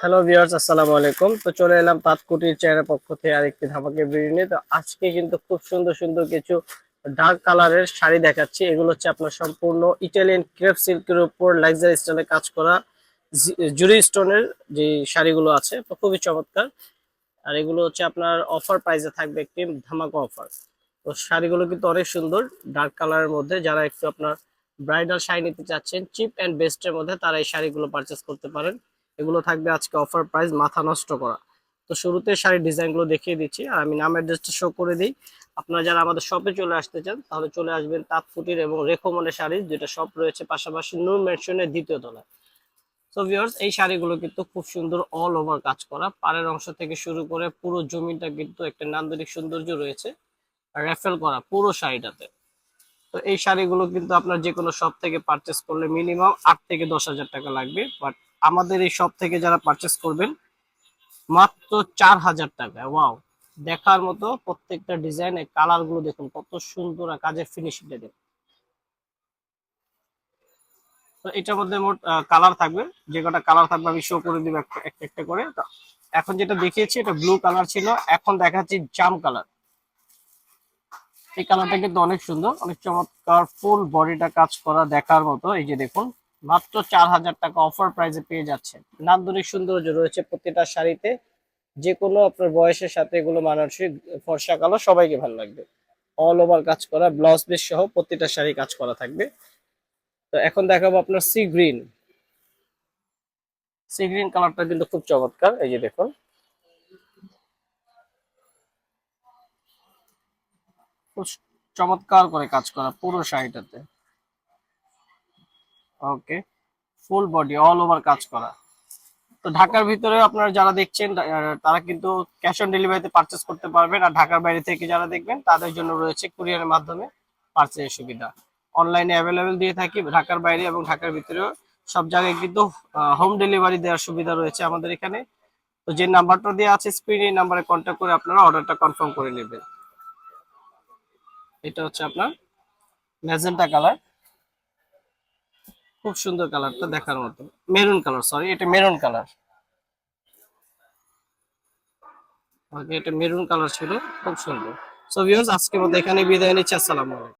Hello viewers আসসালামু আলাইকুম। তো চলে এলাম তাঁত কুটির চেয়ারের পক্ষ থেকে আরেকটি ধামাকে ভিডিও তো আজকে কিন্তু খুব সুন্দর সুন্দর কিছু ডার্ক কালারের শাড়ি দেখাচ্ছি। এগুলো হচ্ছে আপনার সম্পূর্ণ ইটালিয়ান ক্রেপ সিল্কের উপর লাক্সারি স্টাইলে কাজ করা জুরি স্টোনের যে শাড়িগুলো আছে, তো খুবই চমৎকার। আর এগুলো হচ্ছে আপনার অফার প্রাইসে থাকবে একটি ধামাকা অফার তো শাড়িগুলো কিন্তু অনেক সুন্দর ডার্ক কালারের মধ্যে। যারা একটু আপনার ব্রাইডাল শাড়ি নিতে চাচ্ছেন চিপ অ্যান্ড বেস্টের মধ্যে তারা এই শাড়িগুলো পারচেস করতে পারেন। এগুলো থাকবে আজকে অফার প্রাইস মাথা নষ্ট করা। তো শুরুতে শাড়ির ডিজাইনগুলো দেখিয়ে দিচ্ছি আর আমি নাম অ্যাড্রেসটা শো করে দিই। আপনারা যারা আমাদের শপে চলে আসতে চান, তাহলে চলে আসবেন তাঁতফুটির এবং রেখমনের শাড়ি যেটা শপ রয়েছে, পাশাপাশি নূর মেনশনের দ্বিতীয় তলায়। তো ভিউয়ার্স এই শাড়িগুলো কিন্তু খুব সুন্দর অল ওভার কাজ করা। পাড়ের অংশ থেকে শুরু করে পুরো জমিটা কিন্তু একটা নান্দনিক সৌন্দর্য রয়েছে রেফেল করা পুরো শাড়িটাতে। তো এই শাড়িগুলো কিন্তু আপনার যে কোনো শপ থেকে পারচেস করলে মিনিমাম আট থেকে দশ হাজার টাকা লাগবে বাট আমাদের এই শপ থেকে যারা পারচেস করবেন, মাত্র চার হাজার টাকা। ওয়াও দেখার মতো প্রত্যেকটা ডিজাইন এর কালারগুলো দেখুন, কত সুন্দর আর কাজের ফিনিশিং দেখুন তো এটার মধ্যে মোট কালার থাকবে, যে কটা কালার থাকবে আমি শো করে দিব একটা একটা করে। এখন যেটা দেখিয়েছি, এটা ব্লু কালার ছিল, এখন দেখাচ্ছি জাম কালার এই কালারটা কিন্তু অনেক সুন্দর, অনেক চমৎকার ফুল বডিটা কাজ করা দেখার মতো, এই যে দেখুন। মাত্র চার হাজার টাকা অফার প্রাইসে পেয়ে যাচ্ছে নান্দনিক সৌন্দর্য রয়েছে প্রতিটা শাড়িতে। যে কোনো আপনার বয়সের সাথে এগুলো মানানসই, ফর্সা কালো, সবাইকে ভালো লাগবে। অল ওভার কাজ করা ব্লাউজ পিস সহ প্রতিটা শাড়ি কাজ করা থাকবে। তো এখন দেখাবো আপনার সি গ্রিন সি গ্রিন কালারটা কিন্তু খুব চমৎকার, এই যে দেখুন। খুব চমৎকার করে কাজ করা পুরো শাড়িটাতে। Okay full body all over কাজ করা। তো ঢাকার ভিতরে আপনারা যারা দেখছেন তারা কিন্তু ক্যাশ অন ডেলিভারিতে পারচেস করতে পারবেন। আর ঢাকার বাইরে থেকে যারা দেখবেন, তাদের জন্য রয়েছে কুরিয়ারের মাধ্যমে পারচেসের সুবিধা। অনলাইনে অ্যাভেলেবেল দিয়ে থাকি ঢাকার বাইরে এবং ঢাকার ভিতরেও সব জায়গায় কিন্তু হোম ডেলিভারি দেওয়ার সুবিধা রয়েছে আমাদের এখানে। তো যে নাম্বারটা দেওয়া আছে স্ক্রিনে এই নাম্বারে কন্ট্যাক্ট করে আপনারা অর্ডারটা কনফার্ম করে নেবেন। এটা হচ্ছে আপনার ম্যাজেন্টা কালার খুব সুন্দর কালারটা দেখার মতো। মেরুন কালার সরি এটা মেরুন কালার। আগে এটা মেরুন কালার ছিল, খুব সুন্দর। সো ভিউয়ার্স আজকে মতো এখানে বিদায় নিচ্ছি, আসসালামু আলাইকুম।